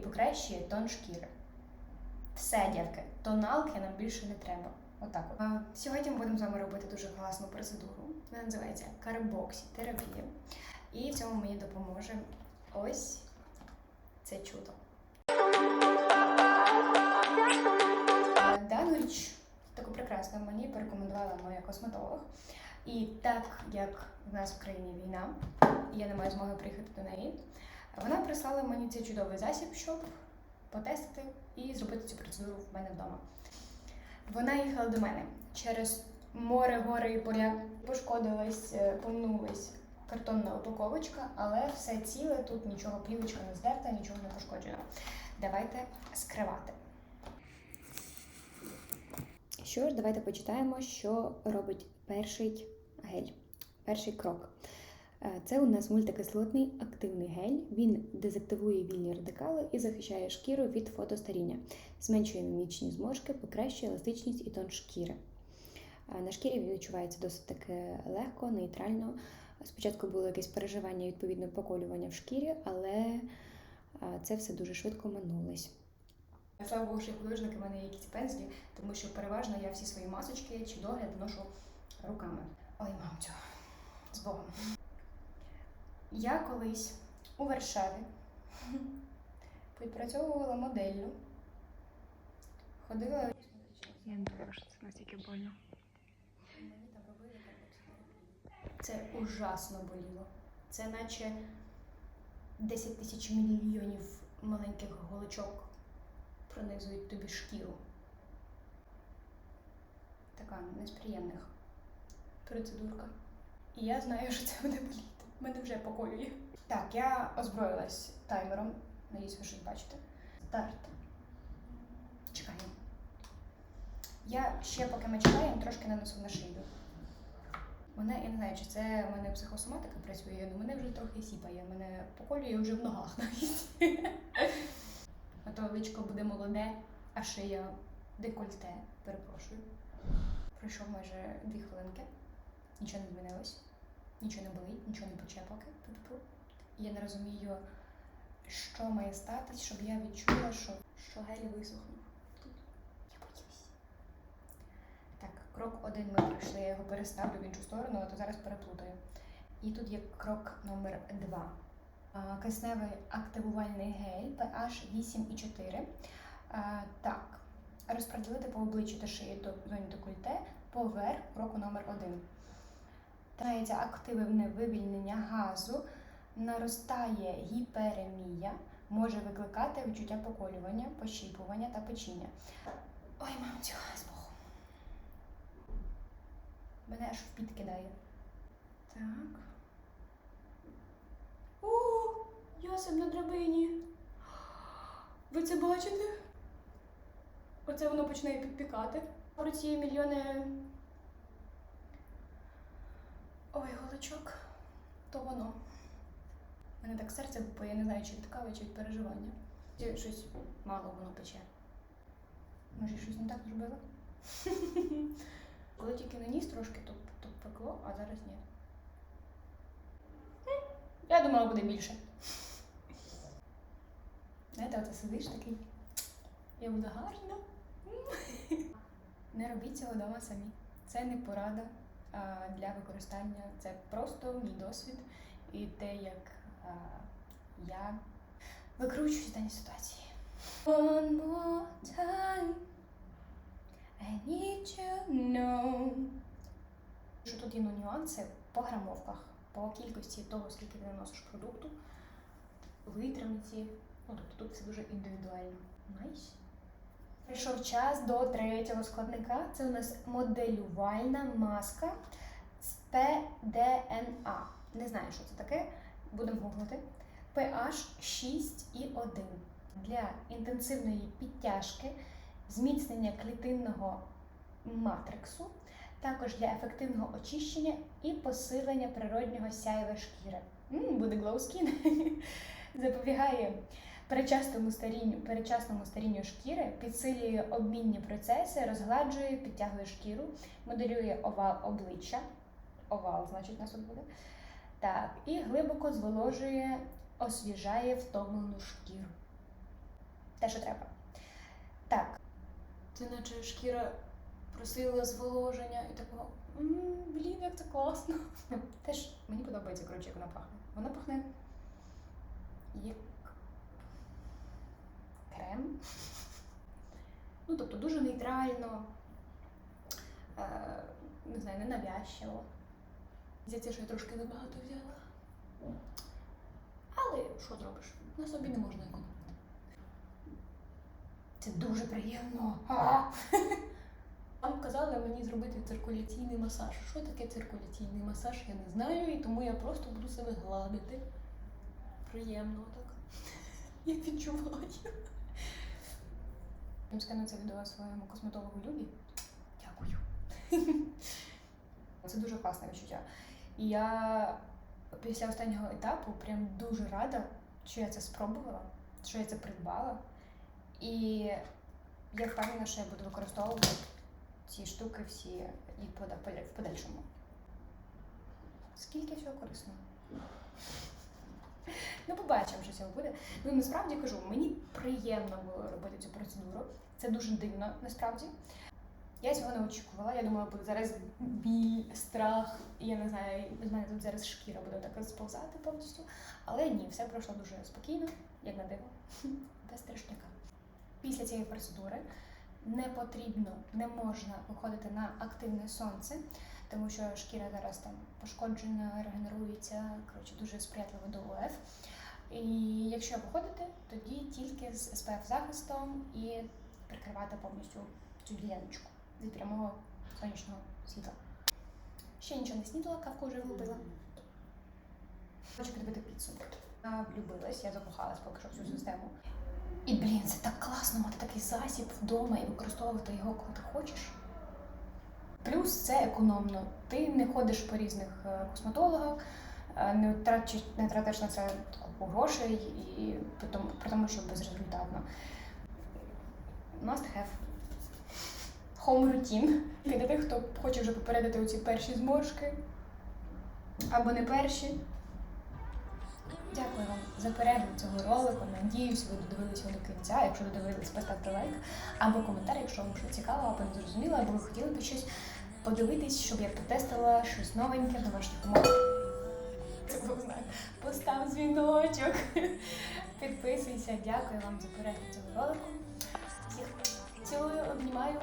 покращує тон шкіри. Все, дівки, тоналки нам більше не треба. Отак от. Сьогодні ми будемо з вами робити дуже класну процедуру. Вона називається карбоксі терапія. І в цьому мені допоможе ось це чудо. Дану річ таку прекрасну мені порекомендувала моя косметолог. І так як в нас в країні війна, я не маю змоги приїхати до неї, вона прислала мені цей чудовий засіб, щоб потестити і зробити цю процедуру в мене вдома. Вона їхала до мене через море, гори і поля. Пошкодилась, е, помнулась картонна упаковочка, але все ціле, тут нічого, плівочка не здерта, нічого не пошкоджено. Давайте скривати. Що ж, давайте почитаємо, що робить перший гель, перший крок. Е, Це у нас мультикислотний активний гель. Він дезактивує вільні радикали і захищає шкіру від фотостаріння, зменшує мімічні зморшки, покращує еластичність і тон шкіри. Е, На шкірі він відчувається досить таки легко, нейтрально. Спочатку було якесь переживання, відповідно, поколювання в шкірі, але е, це все дуже швидко минулось. Слава Богу, що художники в мене є якісь пензлі, тому що переважно я всі свої масочки чи догляд ношу руками. Ой, мамцю, з Богом. Я колись у Варшаві відпрацьовувала моделлю. Ходила. Я не думаю, що це настільки больно. Це ужасно боліло. Це наче 10 тисяч мільйонів маленьких голочок пронизують тобі шкіру. Така не з приємних процедурка. І я знаю, що це буде боліти. Мене вже поколює. Так, я озброїлась таймером. Надіюсь, ви щось бачите. Старт. Чекаємо. Я ще поки ми чекаємо, трошки нанесу на шию. Мене, я не знаю, чи це в мене психосоматика працює, але мене вже трохи сіпає, мене поколює вже в ногах навіть. А то личко буде молоде, а шия декольте, перепрошую. Пройшов майже дві хвилинки, нічого не змінилось, нічого не болить, нічого не пече поки. Типу, я не розумію, що має статись, щоб я відчула, що що гель висохнув. Я боюсь. Так, крок один ми пройшли, я його переставлю в іншу сторону, а то зараз переплутаю. І тут є крок номер два. Кисневий активувальний гель PH 8,4. Так, розподілити по обличчю та шиї до зоні декольте поверх кроку номер 1 Траються активне вивільнення газу, наростає гіперемія, може викликати відчуття поколювання, пощіпування та печіння. Ой, мамцю, з Богу. Мене аж в кидає. Так. О, ясен на драбині. Ви це бачите? Оце воно починає підпікати. Поруч є мільйони. Ой, голочок. То воно. У мене так серце бо я не знаю, чи від кави, чи від переживання. Чи щось мало воно пече. Може, щось не так зробила? Коли тільки наніс трошки, то, то пекло, а зараз ні. Я думала, буде більше. Знаєте, оце сидиш такий. Я буду гарна. Не робіть цього вдома самі. Це не порада для використання. Це просто мій досвід і те, як я викручуюсь в даній ситуації. One more time. I need you know. Що тут є нюанси по грамовках, по кількості того, скільки ти наносиш продукту, витримці. Ну, тобто тут все дуже індивідуально. Найс. Прийшов час до третього складника. Це у нас моделювальна маска з ПДНА. Не знаю, що це таке. Будемо гуглити. PH 6,1 для інтенсивної підтяжки, зміцнення клітинного матриксу, також для ефективного очищення і посилення природнього сяєва шкіри. М, буде glow skin. Запобігає перечасному старінню, перечасному старінню шкіри, підсилює обмінні процеси, розгладжує, підтягує шкіру, моделює овал обличчя. Овал, значить, у нас тут буде. Так, і глибоко зволожує, освіжає втомлену шкіру. те, що треба. Так. Це наче шкіра просила зволоження і такого. Блін, як це класно. Теж мені подобається, коротше, як вона пахне. Вона пахне як крем. Ну, тобто дуже нейтрально, е, не знаю, ненавязчиво. Здається, що я трошки забагато взяла. Але що зробиш? На собі не можна економити. Це дуже приємно. А! Вам казали мені зробити циркуляційний масаж. Що таке циркуляційний масаж, я не знаю, і тому я просто буду себе гладити. Приємно так. Я відчуваю. Я скину це відео своєму косметологу Любі. Дякую. Це дуже класне відчуття. І я після останнього етапу прям дуже рада, що я це спробувала, що я це придбала. І я впевнена, що я буду використовувати ці штуки всі і в подальшому. Скільки всього корисного? Ну, побачимо, що цього буде. Ну, насправді кажу, мені приємно було робити цю процедуру. Це дуже дивно, насправді. Я цього не очікувала. Я думала, буде зараз біль, страх, я не знаю, з мене тут зараз шкіра буде так розповзати повністю. Але ні, все пройшло дуже спокійно, як на диво, без страшняка. Після цієї процедури не потрібно, не можна виходити на активне сонце, тому що шкіра зараз там пошкоджена, регенерується, коротше, дуже сприятливо до УФ. І якщо виходити, тоді тільки з SPF захистом і прикривати повністю цю діляночку від прямого сонячного світла. Ще нічого не снідала, кавку вже випила. Хочу підбити підсумок. Я влюбилась, я закохалась поки що в цю систему. І блін, це так класно мати такий засіб вдома і використовувати його, коли ти хочеш. Плюс це економно. Ти не ходиш по різних е, косметологах, не тратиш, не тратиш на це купу грошей і при тому, що безрезультатно. Must have. Home routine. Для тих, хто хоче вже попередити оці перші зморшки або не перші. Дякую вам за перегляд цього ролику. Надіюсь, ви додивилися його до кінця. Якщо додивились, поставте лайк або коментар, якщо вам щось цікаво, або не зрозуміло, або ви хотіли б щось подивитись, щоб я потестила щось новеньке домашніх умовах. Постав дзвіночок. Підписуйся. Дякую вам за перегляд цього ролику. Всіх цілую, обнімаю.